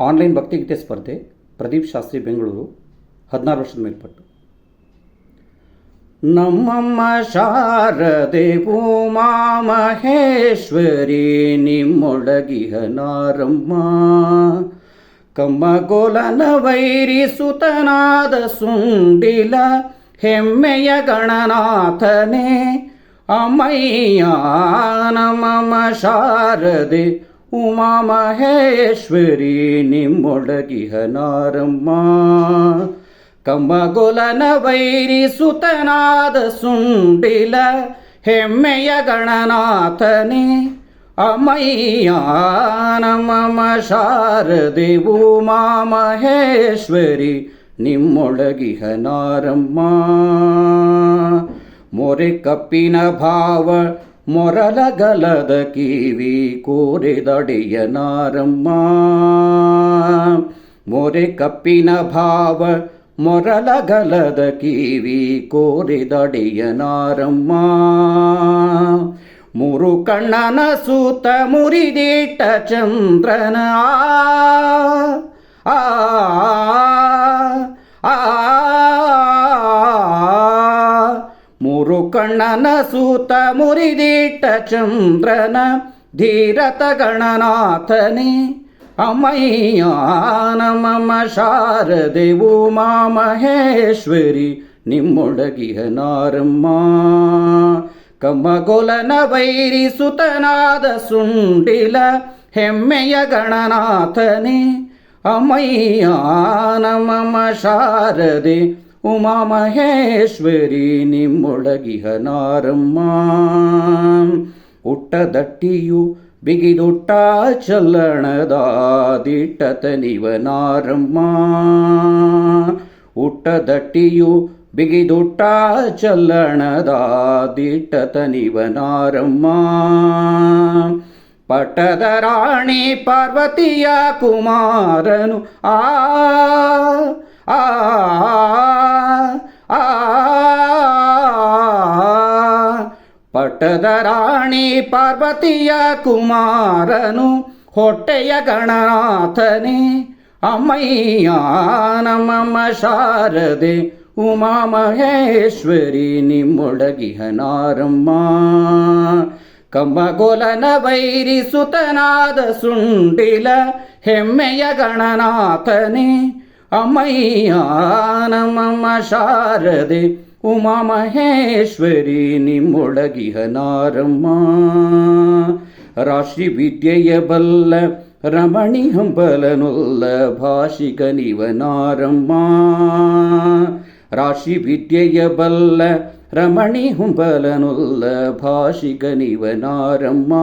Online ಭಕ್ತಿಗೀತೆ ಸ್ಪರ್ಧೆ, ಪ್ರದೀಪ್ ಶಾಸ್ತ್ರಿ, ಬೆಂಗಳೂರು, ಹದಿನಾರು ವರ್ಷದ ಮೇಲ್ಪಟ್ಟು. ನಮ್ಮಮ್ಮ ಶಾರದೆ ಉಮಾ ಮಹೇಶ್ವರಿ, ನಿಮ್ಮೊಳಗಿಹ ನಾರಮ್ಮ. ಕಮ್ಮಗೋಲನ ವೈರಿ ಸುತನಾದ ಸುಂಡಿಲ, ಹೆಮ್ಮೆಯ ಗಣನಾಥನೇ. ಅಮ್ಮಯ್ಯ ನಮ್ಮಮ್ಮ ಶಾರದೆ ಉಮಾ ಮಹೇಶ್ವರಿ ನಿಮ್ಮೊಳಗಿಹ ನಾರಮ್ಮ. ಕಮ್ಮಗೊಲನ ವೈರಿ ಸುತನಾದ ಸುಂಡಿಲ ಹೆಮ್ಮೆಯ ಗಣನಾಥನೇ ಅಮಯ್ಯ ನಮಮ ಶಾರದೆ ಉಮಾ ಮಹೇಶ್ವರಿ ನಿಮ್ಮೊಳಗಿಹ ನಾರಮ್ಮ. ಮೊರೆ ಕಪ್ಪಿನ ಭಾವ ಮೊರಲಗಲದ ಕಿವಿ ಕೋರೆದಡೆಯ ನಾರಮ್ಮ ಮೊರೆ ಕಪ್ಪಿನ ಭಾವ ಮೊರಲಗಲದ ಕಿವಿ ಕೋರೆದಡೆಯ ನಾರಮ್ಮ ಮೂರು ಕಣ್ಣನ ಸೂತ ಮುರಿದಿಟ್ಟ ಚಂದ್ರನ ಆ ಆ ಮೂರು ಕಣ್ಣನ ಸೂತ ಮುರಿದಿಟ್ಟ ಚಂದ್ರನ ಧೀರತ ಗಣನಾಥನೇ ಅಮಯ್ಯ ನಮಮ ಶಾರದೆ ಉಮಾ ಮಹೇಶ್ವರಿ ನಿಮ್ಮೊಳಗಿಹ ನಾರಮ್ಮ ಕಮ್ಮಗೊಲನ ವೈರಿ ಸುತನಾದ ಸುಂಡಿಲ ಹೆಮ್ಮೆಯ ಗಣನಾಥನೇ ಅಮಯ್ಯ ನಮಮ ಶಾರದೆ ಉಮಾ ಮಹೇಶ್ವರಿ ನಿಮ್ಮೊಳಗಿಹ ನಾರಮ್ಮ ಉಟ್ಟದಟ್ಟಿಯು ಬಿಗಿದುಟ್ಟ ಚಲ್ಲಣದ ದಿಟ್ಟತನಿವ ನಾರಮ್ಮ ಉಟ್ಟದಟ್ಟಿಯು ಬಿಗಿದುಟ್ಟ ಚಲ್ಲಣದ ದಿಟ್ಟತನಿವ ನಾರಮ್ಮ ಪಟ್ಟದ ರಾಣಿ ಪಾರ್ವತಿಯ ಕುಮಾರನು ಆ ಆ ಪಟ್ಟದ ರಾಣಿ ಪಾರ್ವತಿಯ ಕುಮಾರನು ಹೊಟ್ಟೆಯ ಗಣನಾಥನೇ ಅಮ್ಮಯ್ಯ ನಮ್ಮ ಶಾರದೆ ಉಮಾ ಮಹೇಶ್ವರಿ ನಿಮ್ಮೊಡಗಿಹನಾರಮ್ಮ ನಾರಮ್ಮ ಕಮ್ಮಗೊಲನ ವೈರಿ ಸುತನಾದ ಸುಂಡಿಲ ಹೆಮ್ಮೆಯ ಗಣನಾಥನೇ ಅಮ್ಮಯ್ಯ ನಮಮ ಶಾರದೆ ಉಮಾ ಮಹೇಶ್ವರಿ ನಿಮ್ಮೊಳಗಿಹ ನಾರಮ್ಮ ರಾಶಿ ವಿದ್ಯೆಯ ಬಲ್ಲ ರಮಣಿ ಹಂಬಲನೊಲ್ಲ ಭಾಷಿಕ ನಿವ ನಾರಮ್ಮ ರಾಶಿ ವಿದ್ಯೆಯ ಬಲ್ಲ ರಮಣಿ ಹುಂಬಲನೊಲ್ಲ ಭಾಷಿಕ ನಿವ ನಾರಮ್ಮ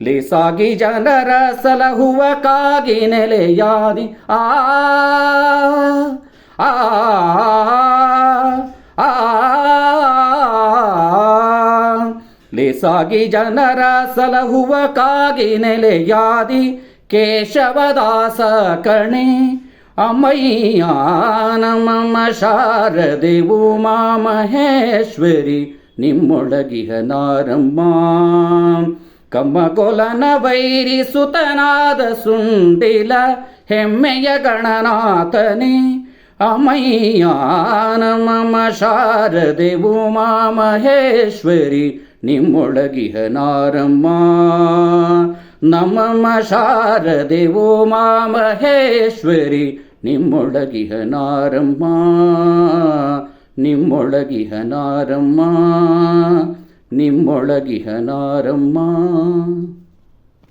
ಲೇಸಾಗಿ ಜನರ ಸಲಹುವ ಕಾಗಿ ನೆಲೆಯಾದಿ ಆ ಆ ಲೇಸಾಗಿ ಜನರ ಸಲಹುವ ಕಾಗಿ ನೆಲೆಯಾದಿ ಕೇಶವದಾಸ ಕಣೆ ಅಮ್ಮಯ್ಯ ನಮಮ ಶಾರದೆ ಉಮಾ ಮಹೇಶ್ವರಿ ನಿಮ್ಮೊಳಗಿಹ ನಾರಮ್ಮ ಕಮ್ಮಗೊಲನ ವೈರಿ ಸುತನಾದ ಸುಂಡಿಲ ಹೆಮ್ಮೆಯ ಗಣನಾಥನಿ ಅಮಯ್ಯ ಮಮ ಶಾರದೆ ಉಮಾ ಮಹೇಶ್ವರಿ ನಿಮ್ಮೊಳಗಿಹ ನಾರಮ್ಮ ನಮಮ ಶಾರದೆ ಉಮಾ ಮಹೇಶ್ವರಿ ನಿಮ್ಮೊಳಗಿಹ ನಾರಮ್ಮ ನಿಮ್ಮೊಳಗಿಹ ನಾರಮ್ಮ ನಿಮ್ಮೊಳಗಿಹ ನಾರಮ್ಮ